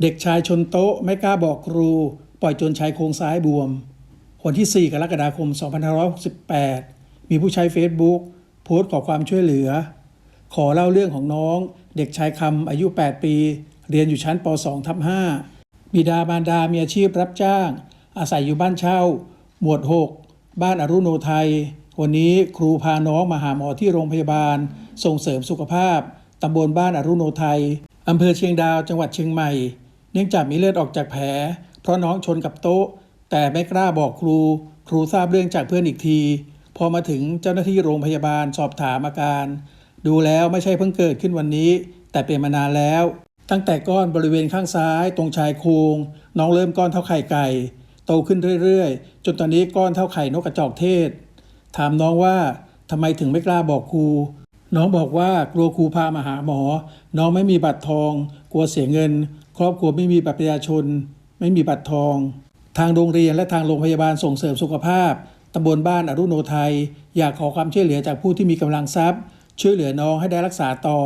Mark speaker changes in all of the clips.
Speaker 1: เด็กชายชนโต๊ะไม่กล้าบอกครู ปล่อยจนชายโครงซ้ายบวม วันที่ 4 กรกฎาคม 2568 มีผู้ใช้ Facebook โพสต์ขอความช่วยเหลือ ขอเล่าเรื่องของน้อง เด็กชายคำอายุ 8 ปี เรียนอยู่ชั้นป .2 ทับ5บิดามารดามีอาชีพรับจ้าง อาศัยอยู่บ้านเช่า หมวด 6 บ้านอรุโนไทย วันนี้ครูพาน้องมาหาหมอที่โรงพยาบาล ส่งเสริมสุขภาพตำบลบ้านอรุโนไทยอำเภอเชียงดาวจังหวัดเชียงใหม่ เนื่องจากมีเลือดออกจากแผล เพราะน้องชนกับโต๊ะ แต่ไม่กล้าบอกครู ครูทราบเรื่องจากเพื่อนอีกที พอมาถึงเจ้าหน้าที่โรงพยาบาลสอบถามอาการ ดูแล้วไม่ใช่เพิ่งเกิดขึ้นวันนี้ แต่เป็นมานานแล้ว ตั้งแต่ก้อนบริเวณข้างซ้าย ตรงชายโครงน้องเริ่มก้อนเท่าไข่ไก่ โตขึ้นเรื่อยๆ จนตอนนี้ก้อนเท่าไข่นกกระจอกเทศ ถามน้องว่าทำไมถึงไม่กล้าบอกครูน้องบอกว่ากลัวครูพามาหาหมอ น้องไม่มีบัตรทอง กลัวเสียเงิน ครอบครัวไม่มีบัตรประชาชน ไม่มีบัตรทอง ทางโรงเรียนและทางโรงพยาบาลส่งเสริมสุขภาพตำบลบ้านอรุโนไทย อยากขอความช่วยเหลือจากผู้ที่มีกำลังทรัพย์ ช่วยเหลือน้องให้ได้รักษาต่อ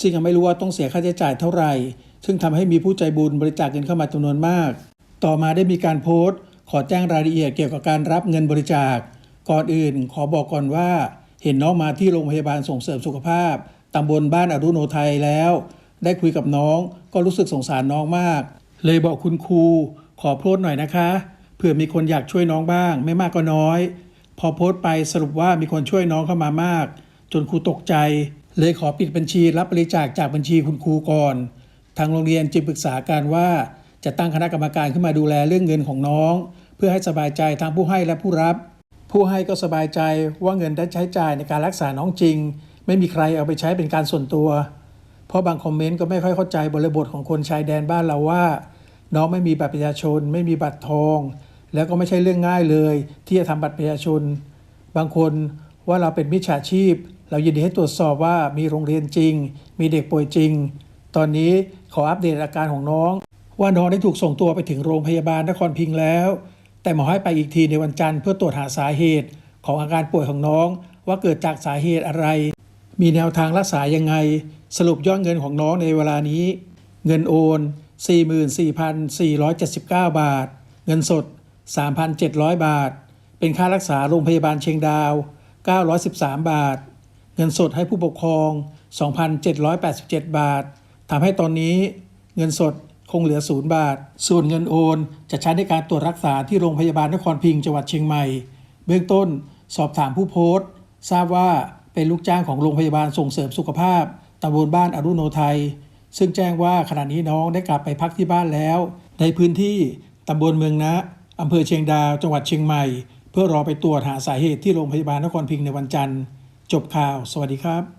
Speaker 1: ซึ่งยังไม่รู้ว่าต้องเสียค่าใช้จ่ายเท่าไหร่ ซึ่งทำให้มีผู้ใจบุญบริจาคเงินเข้ามาจำนวนมาก ต่อมาได้มีการโพสต์ ขอแจ้งรายละเอียดเกี่ยวกับการรับเงินบริจาค ก่อนอื่น ขอบอกก่อนว่า เห็นน้องมาที่โรงพยาบาลส่งเสริมสุขภาพตำบลบ้านอรุโนไทยแล้ว ได้คุยกับน้อง ก็รู้สึกสงสารน้องมาก เลยบอกคุณครู ขอโพสต์หน่อยนะคะเผื่อมีคนอยากช่วยน้องบ้าง ไม่มากก็น้อย พอโพสต์ไปสรุปว่ามีคนช่วยน้องเข้ามามาก จนครูตกใจ เลยขอปิดบัญชีรับบริจาคจากบัญชีคุณครูก่อน ทางโรงเรียนจึงปรึกษากันว่าจะตั้งคณะกรรมการขึ้นมาดูแลเรื่องเงินของน้อง เพื่อให้สบายใจทั้งผู้ให้และผู้รับ ผู้ให้ก็สบายใจว่าเงินได้ใช้จ่ายในการรักษาน้องจริง ไม่มีใครเอาไปใช้เป็นการส่วนตัว เพราะบางคอมเมนต์ก็ไม่ค่อยเข้าใจบริบทของคนชายแดนบ้านเราว่า น้องไม่มีบัตรประชาชน ไม่มีบัตรทอง แล้วก็ไม่ใช่เรื่องง่ายเลย ที่จะทำบัตรประชาชน บางคนว่าเราเป็นมิจฉาชีพ เรายินดีให้ตรวจสอบว่ามีโรงเรียนจริง มีเด็กป่วยจริง ตอนนี้ขออัปเดตอาการของน้อง ว่าน้องได้ถูกส่งตัวไปถึงโรงพยาบาลนครพิงค์แล้ว แต่หมอให้ไปอีกทีในวันจันทร์เพื่อตรวจหาสาเหตุของอาการป่วยของน้องว่าเกิดจากสาเหตุอะไร มีแนวทางรักษายังไง สรุปยอดเงินของน้องในเวลานี้ เงินโอน 44,479 บาท เงินสด 3,700 บาท เป็นค่ารักษาโรงพยาบาลเชียงดาว 913 บาท เงินสดให้ผู้ปกครอง 2,787 บาททำให้ตอนนี้เงินสดคงเหลือศูนย์บาท ส่วนเงินโอน จะใช้ในการตรวจรักษาที่โรงพยาบาลนครพิงจังหวัดเชียงใหม่ เบื้องต้นสอบถามผู้โพสต์ ทราบว่า เป็นลูกจ้างของโรงพยาบาลส่งเสริมสุขภาพตำบลบ้านอรุโนไทย ซึ่งแจ้งว่าขณะนี้น้องได้กลับไปพักที่บ้านแล้ว ในพื้นที่ตำบลเมืองนะอำเภอเชียงดาว จังหวัดเชียงใหม่ เพื่อรอไปตรวจหาสาเหตุที่โรงพยาบาลนครพิงค์ในวันจันทร์ จบข่าว สวัสดีครับ